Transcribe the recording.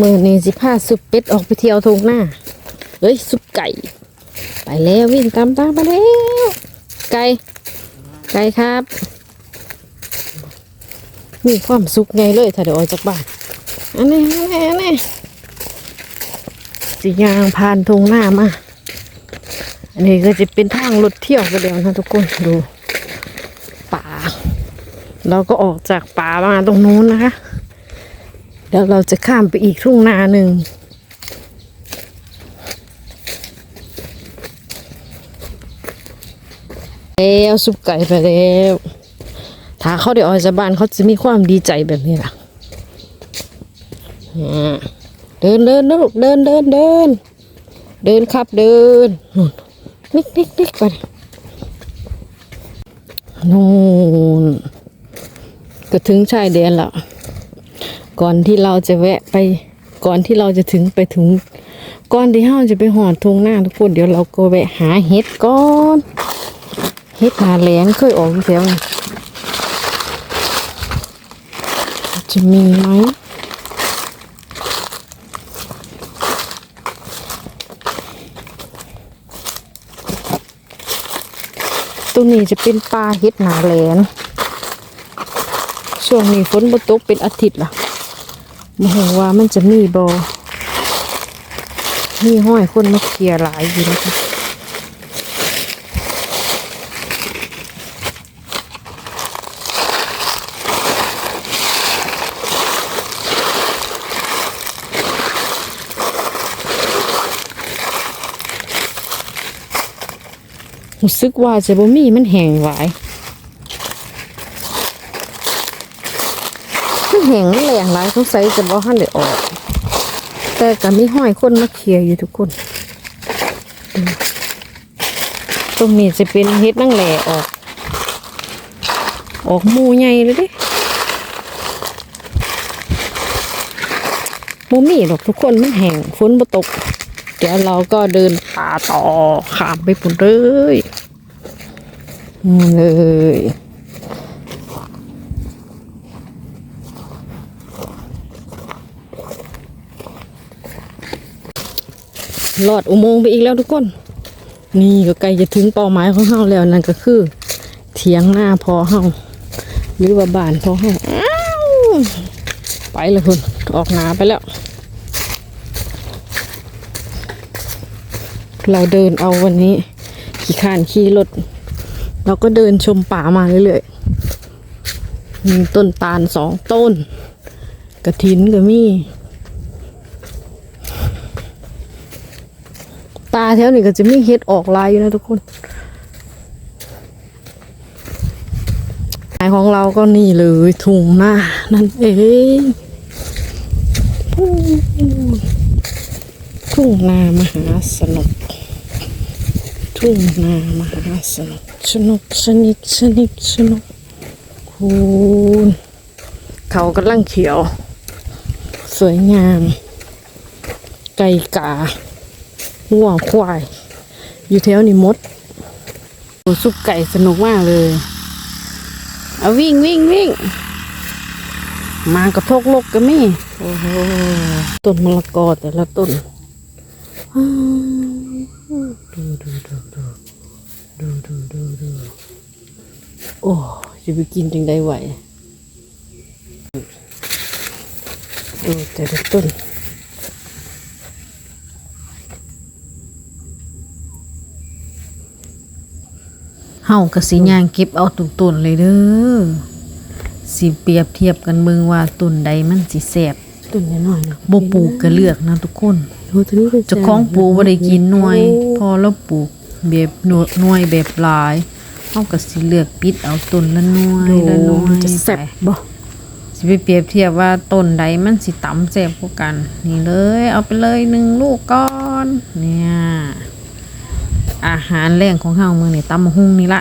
มือนี้สิพาสุปเป็ดออกไปเที่ยวทงหน้าเฮ้ยสุปไก่ ไปแล้ววิ่งตามตามไปแล้ว ไก่ ไก่ครับ มีความสุขไงเลยถ้าเดี๋ยวออกจากบ้านอันนี้อันนี้อันนี้สิยางผ่านทงหน้ามาอันนี้ก็จะเป็นทางรถเที่ยวกันแล้วนะทุกคนดูป่าเราก็ออกจากป่ามาตรงนู้นนะคะ เดี๋ยวเราจะข้ามไปอีกทุ่งนาหนึ่ง แล้วซุปไก่ไปแล้ว ถ้าเขาได้ออกจากบ้านเขาจะมีความดีใจแบบนี้ล่ะเดินเดินนะลูกเดินเดินเดิน เดินครับเดินนู่นนิกนิกนิกไปนู่นก็ถึงชายแดนแล้ว ก่อนที่เราจะแวะไป ก่อนที่เราจะถึงไปถึง ก่อนที่เราจะไปหอดทงหน้าทุกคนเดี๋ยวเราก็แวะหาเห็ดก่อนเห็ดหาแหลงเคยออกแถวนี้จะมีไหมตรงนี้จะเป็นปลาเห็ดหนาแหลนช่วงนี้ฝนบ่ตกเป็นอาทิตย์ล่ะ มโหว่ามันจะมีบอมีห้อยคนมาเคลียร์หลายอยู่นะคะรู้สึกว่าจะบ่มีมันแห้งหลาย มัน แห้งมันแรงหลายสงสัยจะบ่ทันได้ออก แต่ก็มีห้อยคนมาเคลียอยู่ทุกคน ตรงนี้จะเป็นเฮ็ดนั่งแหล่ออก ออกมูใหญ่เลยดิโมมีหรอกทุกคนมันแห้งฝนบ่ตก เดี๋ยวเราก็เดินป่าต่อข้ามไปปุ่นเลยเลย ลอดอุโมงค์ไปอีกแล้วทุกคน นี่ก็ใกล้จะถึงเป้าหมายของเฮาแล้วนั่นก็คือ เถียงหน้าพอเฮาหรือว่าบ้านพอเฮาอ้าวไปเลยคุณออกหนาไปแล้ว เราเดินเอาวันนี้ ขี่ขานขี่รถเราก็เดินชมป่ามาเรื่อยๆมีต้นตาลสองต้น กระถินก็มี ตาแถวนี้ก็จะมีเห็ดออกลายอยู่นะทุกคนหายของเราก็นี่เลยถุงหน้านั่นเองทุ่งนามหาสนุก ทุ่งนามหาสนุกสนุกสนิทสนิทสนุกคุณเขากำลังเขียว สวยงาม ไก่กา หัวควาย อยู่แถวนี้มดโอ้ซุปไก่สนุกมากเลยเอาวิ่งวิ่งวิ่งมากระทกลกก็มีโอ้โหต้นมะละกอแต่ละต้นอ้าวดูดูดูดูดูดูดูดูโอ้จะไปกินจังได้ไหวดูแต่ละต้น เฮาก็สิย่างเก็บเอาทุกต้นเลยเด้อสิเปรียบเทียบกันเบิ่งว่าต้นใดมันสิแซ่บตุ่นน้อยๆนะบ่ปลูกก็เลือกนะทุกคนโอ้ตัวนี้เป็นเจ้าของปลูกบ่ได้กินหน่วย พอเราปลูกแบบหน่วยหน่วยแบบหลายเฮาก็สิเลือกปิดเอาต้นละหน่วยโดละหน่วยจะแซ่บไปบ่สิไปเปรียบเทียบว่าต้นใดมันสิต่ำแซ่บกว่ากัน นี่เลย เอาไปเลยหนึ่งลูกก่อน เนี่ย อาหารแรงของเฮามื้อนี้ตำมะฮุ่งนี่ละ